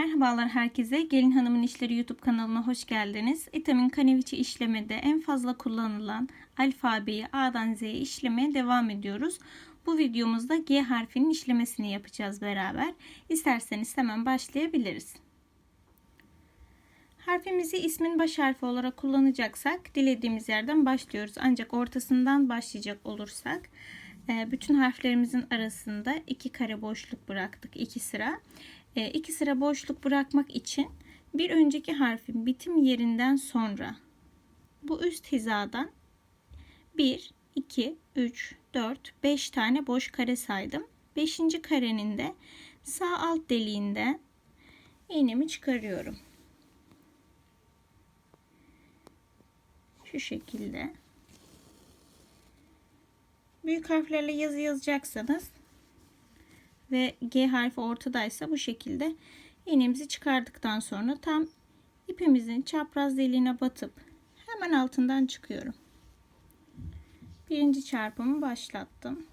Merhabalar herkese. Gelin Hanım'ın İşleri YouTube kanalına hoş geldiniz. Itamin kaneviçi işlemede en fazla kullanılan alfabeyi A'dan Z'ye işlemeye devam ediyoruz. Bu videomuzda G harfinin işlemesini yapacağız beraber. İsterseniz hemen başlayabiliriz. Harfimizi ismin baş harfi olarak kullanacaksak dilediğimiz yerden başlıyoruz. Ancak ortasından başlayacak olursak e, bütün harflerimizin arasında iki kare boşluk bıraktık. iki sıra. E, iki sıra boşluk bırakmak için bir önceki harfin bitim yerinden sonra bu üst hizadan 1, 2, 3, 4, 5 tane boş kare saydım. 5. karenin de sağ alt deliğinden iğnemi çıkarıyorum. Şu şekilde. Büyük harflerle yazı yazacaksanız ve G harfi ortadaysa bu şekilde iğnemizi çıkardıktan sonra tam ipimizin çapraz deliğine batıp hemen altından çıkıyorum. Birinci çarpımı başlattım.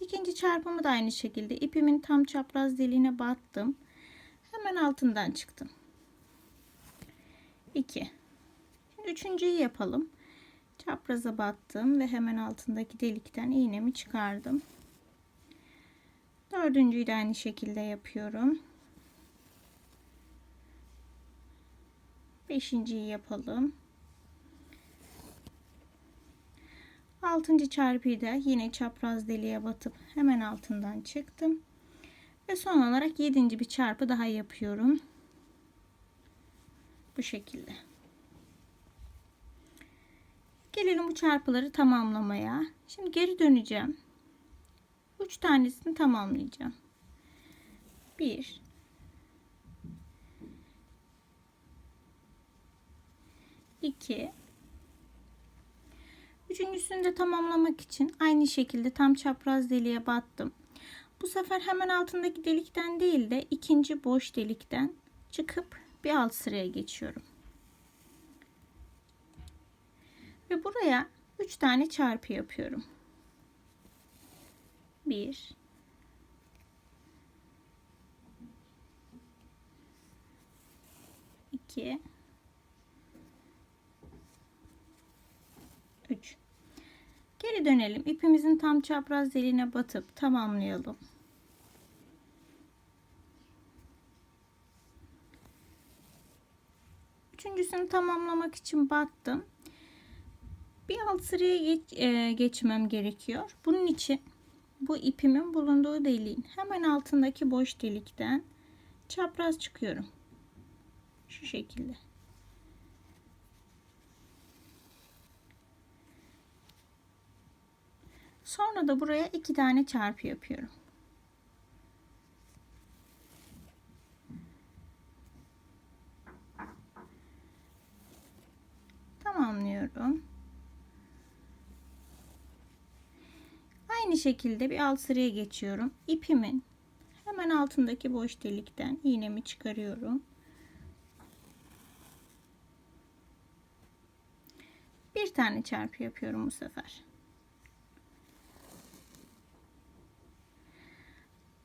İkinci çarpımı da aynı şekilde ipimin tam çapraz deliğine battım. Hemen altından çıktım. 2. Şimdi üçüncüyü yapalım. Çapraza battım ve hemen altındaki delikten iğnemi çıkardım. Dördüncüyü de aynı şekilde yapıyorum. Beşinciyi yapalım. Altıncı çarpıyı da yine çapraz deliğe batıp hemen altından çıktım. Ve son olarak yedinci bir çarpı daha yapıyorum. Bu şekilde. Gelelim bu çarpıları tamamlamaya. Şimdi geri döneceğim. 3 tanesini tamamlayacağım. 1 2 Üçüncüsünü de tamamlamak için aynı şekilde tam çapraz deliğe battım. Bu sefer hemen altındaki delikten değil de ikinci boş delikten çıkıp bir alt sıraya geçiyorum. Ve buraya 3 tane çarpı yapıyorum. 1 2 3 Geri dönelim. İpimizin tam çapraz deliğine batıp tamamlayalım. Üçüncüsünü tamamlamak için battım. Bir alt sıraya geç, e, geçmem gerekiyor. Bunun için bu ipimin bulunduğu deliğin hemen altındaki boş delikten çapraz çıkıyorum. Şu şekilde. Sonra da buraya iki tane çarpı yapıyorum. Tamamlıyorum. Aynı şekilde bir alt sıraya geçiyorum. İpimin hemen altındaki boş delikten iğnemi çıkarıyorum. Bir tane çarpı yapıyorum bu sefer.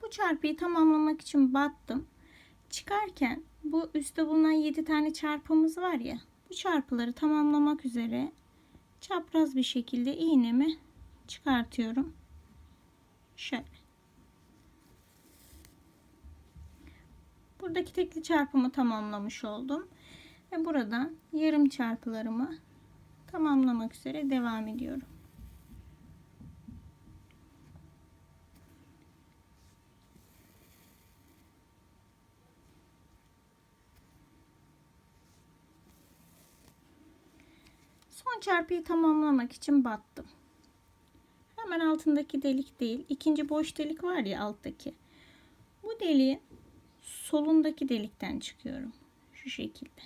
Bu çarpıyı tamamlamak için battım. Çıkarken bu üstte bulunan 7 tane çarpımız var ya. Bu çarpıları tamamlamak üzere çapraz bir şekilde iğnemi çıkartıyorum. Şöyle. Buradaki tekli çarpımı tamamlamış oldum. Ve buradan yarım çarpılarımı tamamlamak üzere devam ediyorum. Son çarpıyı tamamlamak için battım. Hemen altındaki delik değil. ikinci boş delik var ya alttaki. Bu deliğin solundaki delikten çıkıyorum. Şu şekilde.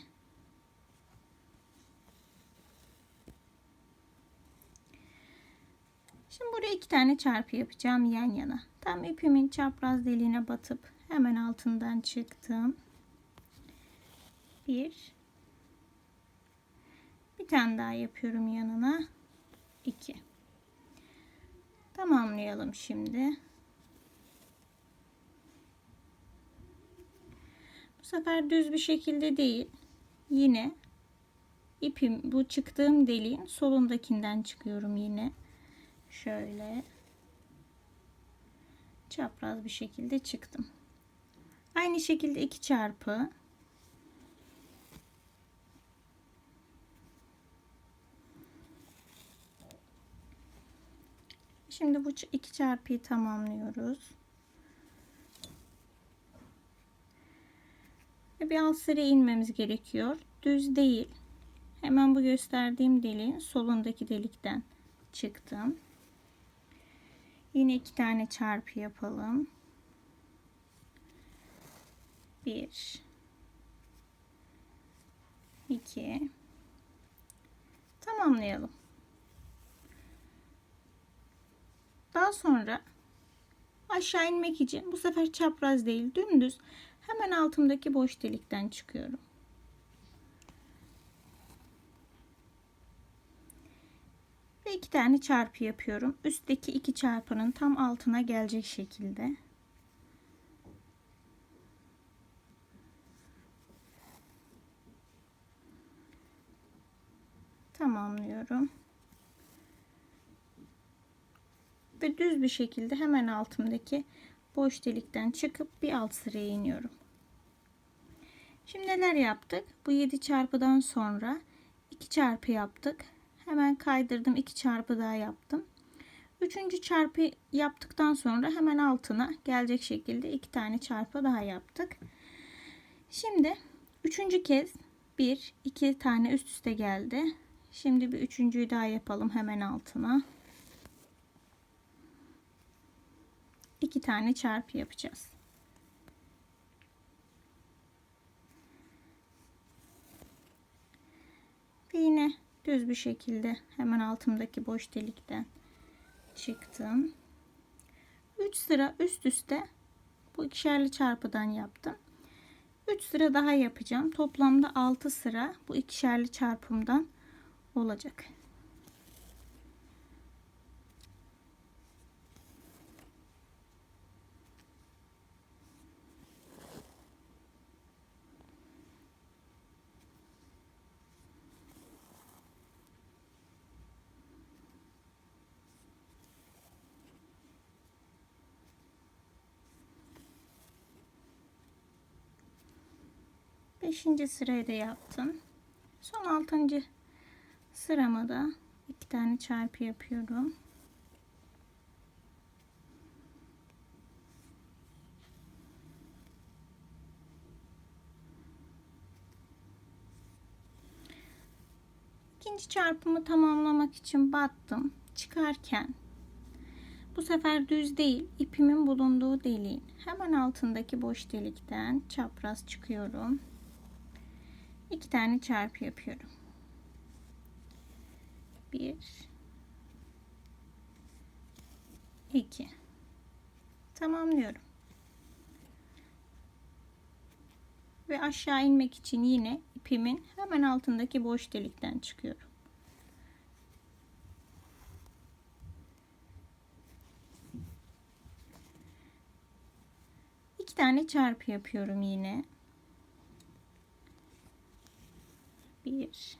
Şimdi buraya iki tane çarpı yapacağım yan yana. Tam ipimin çapraz deliğine batıp hemen altından çıktım. Bir. Bir tane daha yapıyorum yanına. İki. Tamamlayalım şimdi. Bu sefer düz bir şekilde değil. Yine ipim bu çıktığım deliğin solundakinden çıkıyorum yine. Şöyle çapraz bir şekilde çıktım. Aynı şekilde iki çarpı Şimdi bu iki çarpıyı tamamlıyoruz. Ve bir alt sıraya inmemiz gerekiyor. Düz değil. Hemen bu gösterdiğim deliğin solundaki delikten çıktım. Yine iki tane çarpı yapalım. Bir, iki, tamamlayalım. Daha sonra aşağı inmek için bu sefer çapraz değil dümdüz hemen altımdaki boş delikten çıkıyorum. Ve iki tane çarpı yapıyorum. Üstteki iki çarpının tam altına gelecek şekilde. Tamamlıyorum. Ve düz bir şekilde hemen altımdaki boş delikten çıkıp bir alt sıraya iniyorum. Şimdi neler yaptık? Bu 7 çarpıdan sonra 2 çarpı yaptık. Hemen kaydırdım 2 çarpı daha yaptım. Üçüncü çarpı yaptıktan sonra hemen altına gelecek şekilde iki tane çarpı daha yaptık. Şimdi üçüncü kez bir iki tane üst üste geldi. Şimdi bir üçüncüyü daha yapalım hemen altına. İki tane çarpı yapacağız. Ve yine düz bir şekilde hemen altımdaki boş delikten çıktım. 3 sıra üst üste bu ikişerli çarpıdan yaptım. 3 sıra daha yapacağım. Toplamda 6 sıra bu ikişerli çarpımdan olacak. Beşinci sırayı da yaptım. Son altıncı sırama da iki tane çarpı yapıyorum. İkinci çarpımı tamamlamak için battım. Çıkarken bu sefer düz değil, ipimin bulunduğu deliğin hemen altındaki boş delikten çapraz çıkıyorum iki tane çarpı yapıyorum. Bir, iki. Tamamlıyorum. Ve aşağı inmek için yine ipimin hemen altındaki boş delikten çıkıyorum. İki tane çarpı yapıyorum yine. 1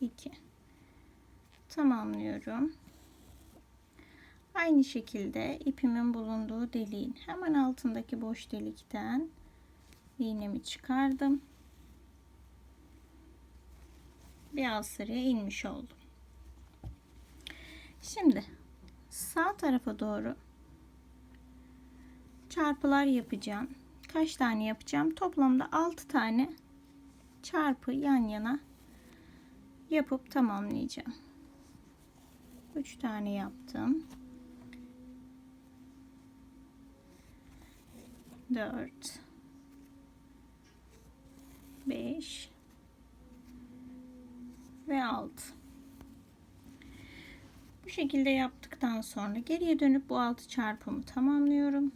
2 tamamlıyorum. Aynı şekilde ipimin bulunduğu deliğin hemen altındaki boş delikten iğnemi çıkardım. Bir alt sıraya inmiş oldum. Şimdi sağ tarafa doğru çarpılar yapacağım kaç tane yapacağım? Toplamda 6 tane çarpı yan yana yapıp tamamlayacağım. 3 tane yaptım. 4 5 ve 6 bu şekilde yaptıktan sonra geriye dönüp bu 6 çarpımı tamamlıyorum.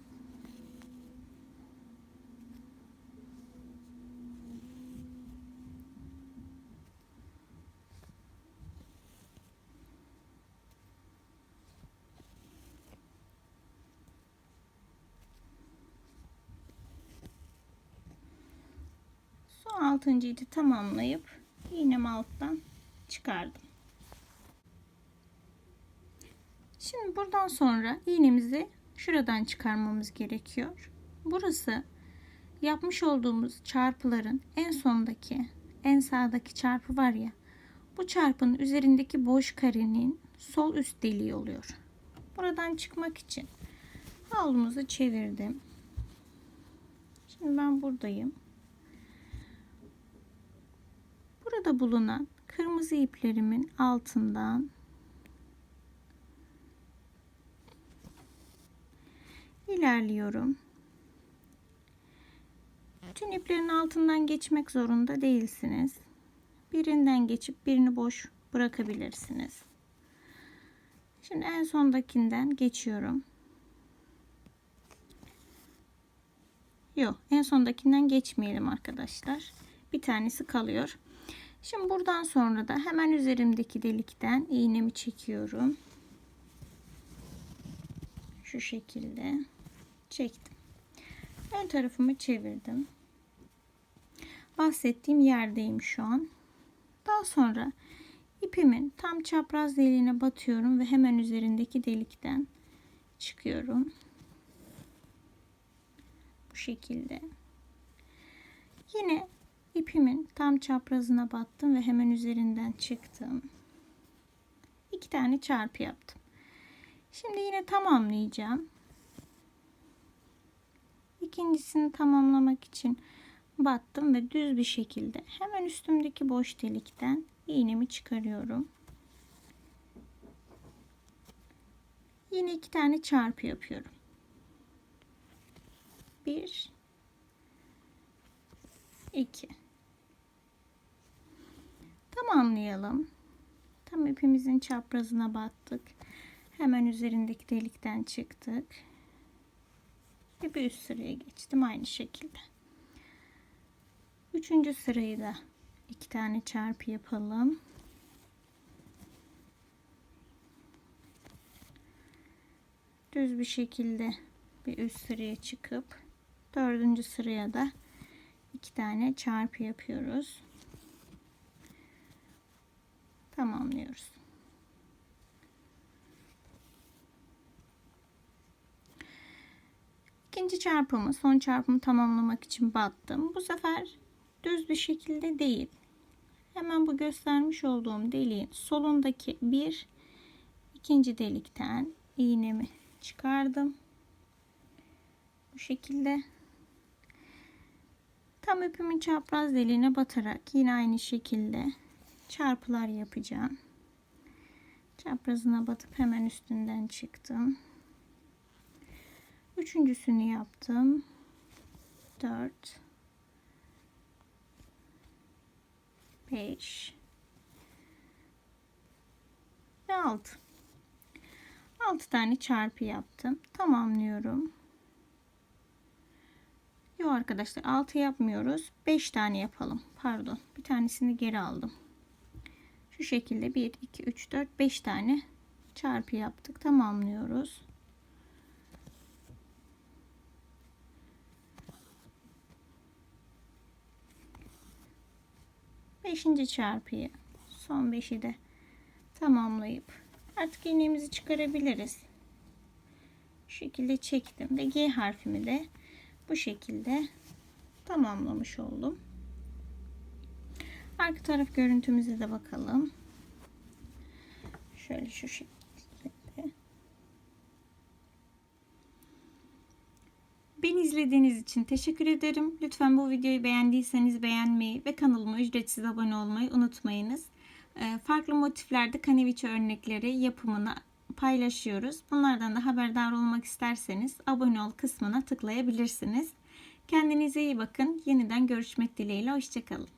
Altıncıyı da tamamlayıp iğnemi alttan çıkardım. Şimdi buradan sonra iğnemizi şuradan çıkarmamız gerekiyor. Burası yapmış olduğumuz çarpıların en sondaki, en sağdaki çarpı var ya. Bu çarpının üzerindeki boş karenin sol üst deliği oluyor. Buradan çıkmak için havlumuzu çevirdim. Şimdi ben buradayım. Burada bulunan kırmızı iplerimin altından ilerliyorum. Bütün iplerin altından geçmek zorunda değilsiniz. Birinden geçip birini boş bırakabilirsiniz. Şimdi en sondakinden geçiyorum. Yok, en sondakinden geçmeyelim arkadaşlar. Bir tanesi kalıyor. Şimdi buradan sonra da hemen üzerimdeki delikten iğnemi çekiyorum. Şu şekilde çektim. Ön tarafımı çevirdim. Bahsettiğim yerdeyim şu an. Daha sonra ipimin tam çapraz deliğine batıyorum ve hemen üzerindeki delikten çıkıyorum. Bu şekilde. Yine ipimin tam çaprazına battım ve hemen üzerinden çıktım. İki tane çarpı yaptım. Şimdi yine tamamlayacağım. İkincisini tamamlamak için battım ve düz bir şekilde hemen üstümdeki boş delikten iğnemi çıkarıyorum. Yine iki tane çarpı yapıyorum. Bir, iki. Tamamlayalım. Tam ipimizin çaprazına battık. Hemen üzerindeki delikten çıktık. Ve bir üst sıraya geçtim aynı şekilde. Üçüncü sırayı da iki tane çarpı yapalım. Düz bir şekilde bir üst sıraya çıkıp dördüncü sıraya da iki tane çarpı yapıyoruz. Tamamlıyoruz. İkinci çarpımı, son çarpımı tamamlamak için battım. Bu sefer düz bir şekilde değil. Hemen bu göstermiş olduğum deliğin solundaki bir ikinci delikten iğnemi çıkardım. Bu şekilde tam ipimin çapraz deliğine batarak yine aynı şekilde çarpılar yapacağım. Çaprazına batıp hemen üstünden çıktım. Üçüncüsünü yaptım. 4 5 ve 6 6 tane çarpı yaptım. Tamamlıyorum. Yok arkadaşlar 6 yapmıyoruz. 5 tane yapalım. Pardon. Bir tanesini geri aldım. Şu şekilde 1, 2, 3, 4, 5 tane çarpı yaptık. Tamamlıyoruz. Beşinci çarpıyı son beşi de tamamlayıp artık iğnemizi çıkarabiliriz. Bu şekilde çektim ve G harfimi de bu şekilde tamamlamış oldum. Arka taraf görüntümüze de bakalım. Şöyle şu şekilde. Beni izlediğiniz için teşekkür ederim. Lütfen bu videoyu beğendiyseniz beğenmeyi ve kanalıma ücretsiz abone olmayı unutmayınız. Ee, farklı motiflerde kaneviçe örnekleri yapımını paylaşıyoruz. Bunlardan da haberdar olmak isterseniz abone ol kısmına tıklayabilirsiniz. Kendinize iyi bakın. Yeniden görüşmek dileğiyle. Hoşçakalın.